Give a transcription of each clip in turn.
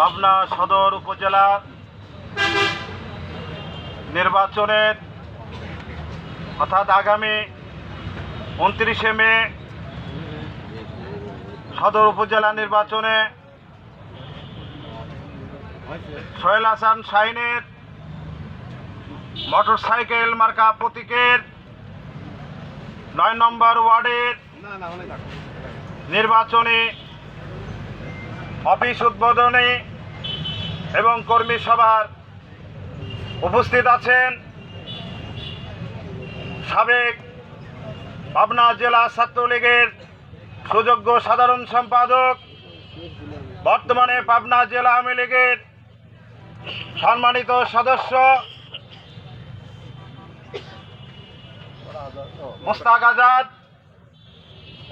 পাবনা সদর উপজেলা নির্বাচনের অর্থাৎ আগামী উনত্রিশে মে সদর উপজেলা নির্বাচনে সোহেল হাসান শাহিনের মোটরসাইকেল মার্কা প্রতীকের নয় নম্বর ওয়ার্ডের নির্বাচনী অফিস উদ্বোধনী এবং কর্মী সভার উপস্থিত আছেন সাবেক পাবনা জেলা ছাত্রলীগের সুযোগ্য সাধারণ সম্পাদক, বর্তমানে পাবনা জেলা আওয়ামী লীগের সম্মানিত সদস্য মোস্তাক আজাদ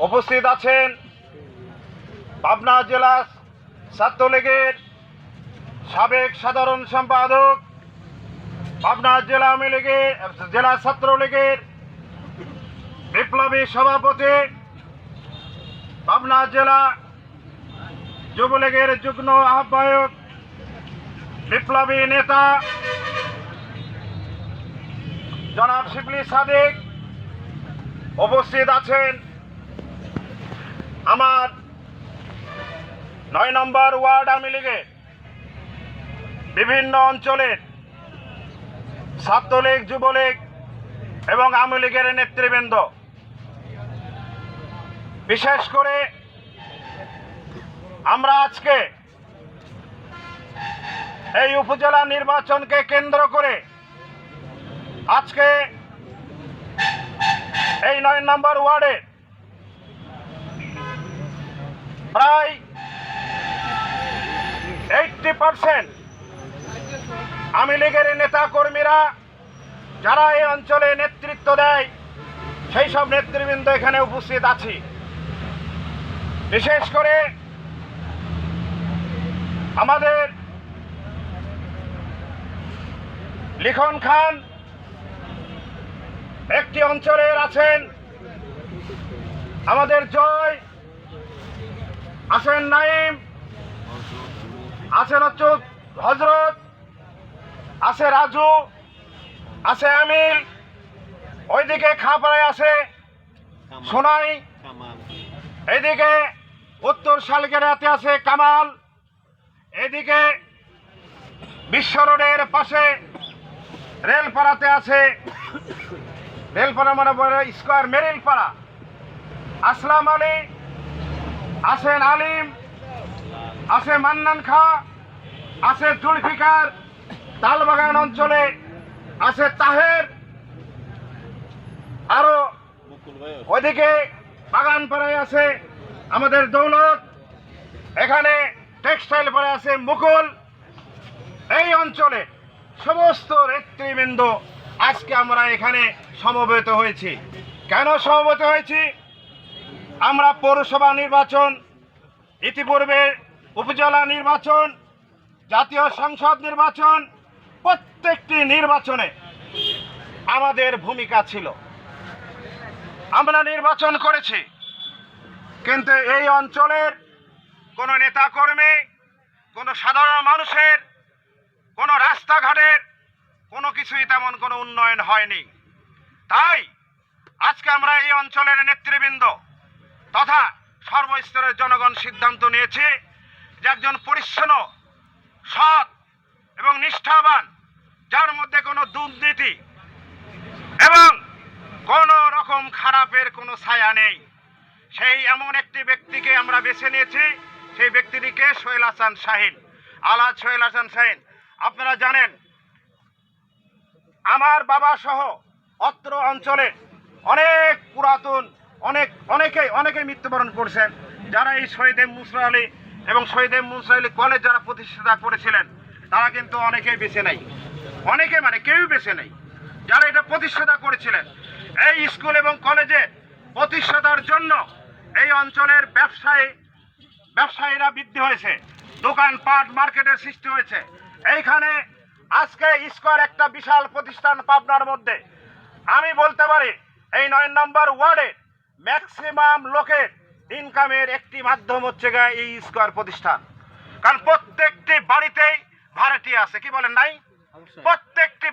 উপস্থিত আছেন। পাবনা জেলা ছাত্রলীগের সাবেক সাধারণ সম্পাদক পাবনা জেলা আওয়ামী লীগের, জেলা ছাত্রলীগের বিপ্লবী সভাপতি, পাবনা জেলা যুবলীগের যুগ্ম আহ্বায়ক, বিপ্লবী নেতা জনাব শিবলি সাদিক উপস্থিত আছেন। আমার নয় নম্বর ওয়ার্ড আওয়ামী লীগের বিভিন্ন অঞ্চলের ছাত্রলীগ, যুবলীগ এবং আওয়ামী লীগের নেতৃবৃন্দ, বিশেষ করে আমরা আজকে এই উপজেলা নির্বাচনকে কেন্দ্র করে আজকে এই নয় নম্বর ওয়ার্ডে প্রায় এইটটি পার্সেন্ট আওয়ামী লীগের নেতা কর্মীরা যারা এই অঞ্চলে নেতৃত্ব দেয়, সেই সব নেতৃবৃন্দ এখানে উপস্থিত আছি। বিশেষ করে আমাদের লিখন খান একটি অঞ্চলের আছেন। আমাদের জয় আছেন নাইম আছেন হচ্ছে হজরত আছে রাজু আছে আমির ওইদিকে খাপাড়ায় আছে সোনাই এদিকে উত্তর শালগেরাতে আছে কামাল এদিকে বিশ্ব রোডের পাশে রেলপাড়াতে আছে রেলপাড়া মানে স্কোয়ার মেরিলপাড়া আসলাম আলী আছেন আলিম আছে মান্নান খা আছে জুলফিকার তালবাগান অঞ্চলে আছে তাহের। আরও ওইদিকে বাগানপাড়ায় আছে আমাদের দৌলত। এখানে টেক্সটাইল পাড়ায় আছে মুকুল। এই অঞ্চলে সমস্ত নেতৃবৃন্দ আজকে আমরা এখানে সমবেত হয়েছি। কেন সমবেত হয়েছি? আমরা পৌরসভা নির্বাচন, ইতিপূর্বে উপজেলা নির্বাচন, জাতীয় সংসদ নির্বাচন প্রত্যেকটি নির্বাচনে আমাদের ভূমিকা ছিল। আমরা নির্বাচন করেছি, কিন্তু এই অঞ্চলের কোনো নেতাকর্মী, কোনো সাধারণ মানুষের, কোনো রাস্তাঘাটের কোনো কিছুই তেমন কোনো উন্নয়ন হয়নি। তাই আজকে আমরা এই অঞ্চলের নেতৃবৃন্দ তথা সর্বস্তরের জনগণ সিদ্ধান্ত নিয়েছে যে একজন পরিচ্ছন্ন, সৎ এবং নিষ্ঠাবান, যার মধ্যে কোনো দুর্নীতি এবং কোনো রকম খারাপের কোনো ছায়া নেই। সেই এমন একটি ব্যক্তিকে আমরা বেছে নিয়েছি, সেই ব্যক্তিটিকে সোহেল হাসান শাহিন। আলাদ সোহেল হাসান শাহিন, আপনারা জানেন, আমার বাবা সহ অত্র অঞ্চলে অনেক পুরাতন, অনেক, অনেকে অনেকে মৃত্যুবরণ করছেন। যারা এই শহীদ মুসরা আলী এবং শহীদ মুসরা আলী কলেজ যারা প্রতিষ্ঠাতা করেছিলেন তারা কিন্তু অনেকেই বেছে নেই অনেকে মানে কেউ বেছে নেই যারা এটা প্রতিষ্ঠাতা করেছিলেন, এই স্কুল এবং কলেজে প্রতিষ্ঠাতার জন্য এই অঞ্চলের ব্যবসায়ী, ব্যবসায়ীরা বৃদ্ধি হয়েছে, দোকানপাট, মার্কেটের সৃষ্টি হয়েছে। এইখানে আজকে স্কোয়ার একটা বিশাল প্রতিষ্ঠান পাবনার মধ্যে। আমি বলতে পারি, এই নয় নম্বর ওয়ার্ডে ম্যাক্সিমাম লোকের ইনকামের একটি মাধ্যম হচ্ছে গা এই স্কোয়ার প্রতিষ্ঠান। কারণ প্রত্যেকটি বাড়িতেই ভাড়াটি আছে কি বলেন নাই? প্রত্যেকটি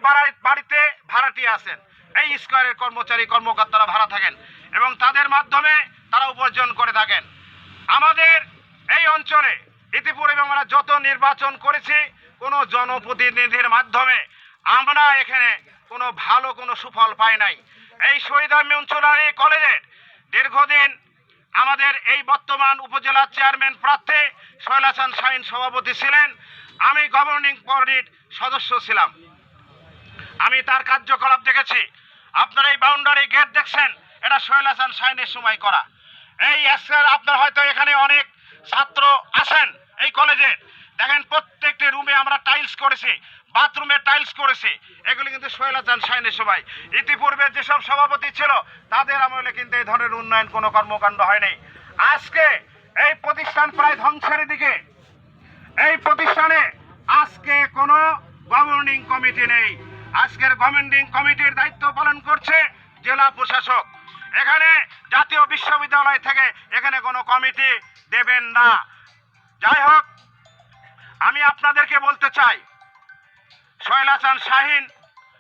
বাড়িতে ভাড়াটি আছেন। এই স্কোয়ারের কর্মচারী কর্মকর্তারা ভাড়া থাকেন এবং তাদের মাধ্যমে তারা উপার্জন করে থাকেন। আমাদের এই অঞ্চলে ইতিপূর্বে আমরা যত নির্বাচন করেছি কোনো জনপ্রতিনিধির মাধ্যমে আমরা এখানে কোনো ভালো কোনো সুফল পাই নাই। এই শহীদ মিউনচুলারি কলেজের দীর্ঘদিন আমাদের এই বর্তমান উপজেলা চেয়ারম্যান প্রার্থী হাসান শাহিন সভাপতি ছিলেন। আমি গভর্নিং বডির সদস্য ছিলাম। আমি তার কার্যকলাপ দেখেছি। আপনার এই বাউন্ডারি গেট দেখছেন? এটা সোহেল শাহিনের সময় করা। এই আপনার হয়তো এখানে অনেক ছাত্র আছেন এই কলেজে দেখেন, প্রত্যেকটি রুমে আমরা টাইলস করেছি বাথরুমে টাইলস করেছি। এগুলি কিন্তু হাসান শাহিনের সময়। ইতিপূর্বে যেসব সভাপতি ছিল, তাদের আমলে কিন্তু এই ধরনের উন্নয়ন কোনো কর্মকাণ্ড হয়নি। আজকে এই প্রতিষ্ঠান প্রায় ধ্বংসের দিকে। এই প্রতিষ্ঠানে আজকে কোনো গভর্নিং কমিটি নেই। আজকের গভর্নিং কমিটির দায়িত্ব পালন করছে জেলা প্রশাসক। এখানে জাতীয় বিশ্ববিদ্যালয় থেকে এখানে কোনো কমিটি দেবেন না। যাই হোক, আমি আপনাদেরকে বলতে চাই সোহেল হাসান শাহিন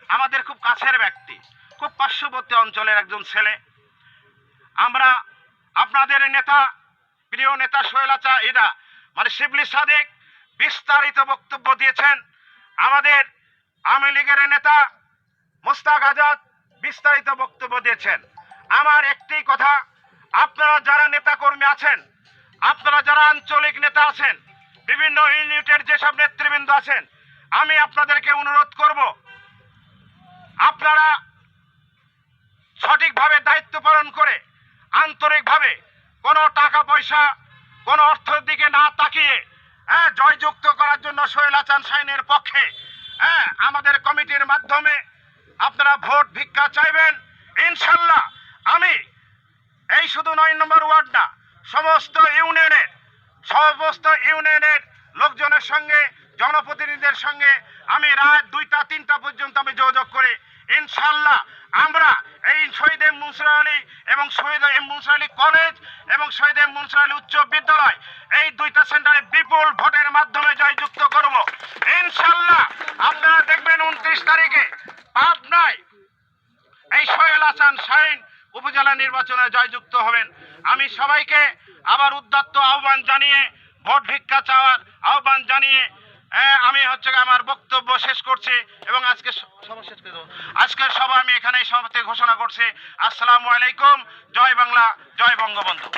আমাদের খুব কাছের ব্যক্তি, খুব পার্শ্ববর্তী অঞ্চলের একজন ছেলে। আমরা আপনাদের নেতা, প্রিয় নেতা সোহেল আচা এরা মানে শিবলি সাদেক বিস্তারিত বক্তব্য দিয়েছেন আমাদের আওয়ামী লীগের নেতা মোস্তাক আজাদ বিস্তারিত বক্তব্য দিয়েছেন। আমার একটি কথা, আপনারা যারা নেতাকর্মী আছেন, আপনারা যারা আঞ্চলিক নেতা আছেন, বিভিন্ন ইউনিটের যেসব নেতৃবৃন্দ আছেন, আমি আপনাদেরকে অনুরোধ করব, আপনারা সঠিকভাবে দায়িত্ব পালন করে, আন্তরিকভাবে কোনো টাকা পয়সা, কোনো অর্থের দিকে না তাকিয়ে হ্যাঁ জয়যুক্ত করার জন্য সোহেল হাসান সাইনের পক্ষে। হ্যাঁ আমাদের কমিটির মাধ্যমে আপনারা ভোট ভিক্ষা চাইবেন। ইনশাল্লাহ, আমি এই শুধু নয়, নম্বর ওয়ার্ড না, সমস্ত ইউনিয়নের সমস্ত ইউনিয়নের লোকজনের সঙ্গে জনপ্রতিনিধিদের সঙ্গে আমি রাত দুইটা, তিনটা পর্যন্ত আমি যোগাযোগ করে। ইনশাল্লাহ আমরা এই শহীদ এম মুনসুর আলী এবং শহীদ এম মুনসুর আলী কলেজ এবং শহীদ এম মুনসুর আলী উচ্চ বিদ্যালয় এই দুইটা সেন্টারে বিপুল ভোটের মাধ্যমে জয়যুক্ত করব। ইনশাল্লাহ আপনারা দেখবেন উনত্রিশ তারিখে পাবনায় এই সোহেল হাসান শাহিন উপজেলা নির্বাচনে জয়যুক্ত হবেন। আমি সবাইকে আবার উদ্যত্ত আহ্বান জানিয়ে, ভোট ভিক্ষা চাওয়ার আহ্বান জানিয়ে আমি হচ্ছে আমার বক্তব্য শেষ করছি এবং আজকে সভা শেষ করে দেবো। আজকের সভা আমি এখানেই সমাপ্তি ঘোষণা করছি। আসসালামু আলাইকুম। জয় বাংলা, জয় বঙ্গবন্ধু।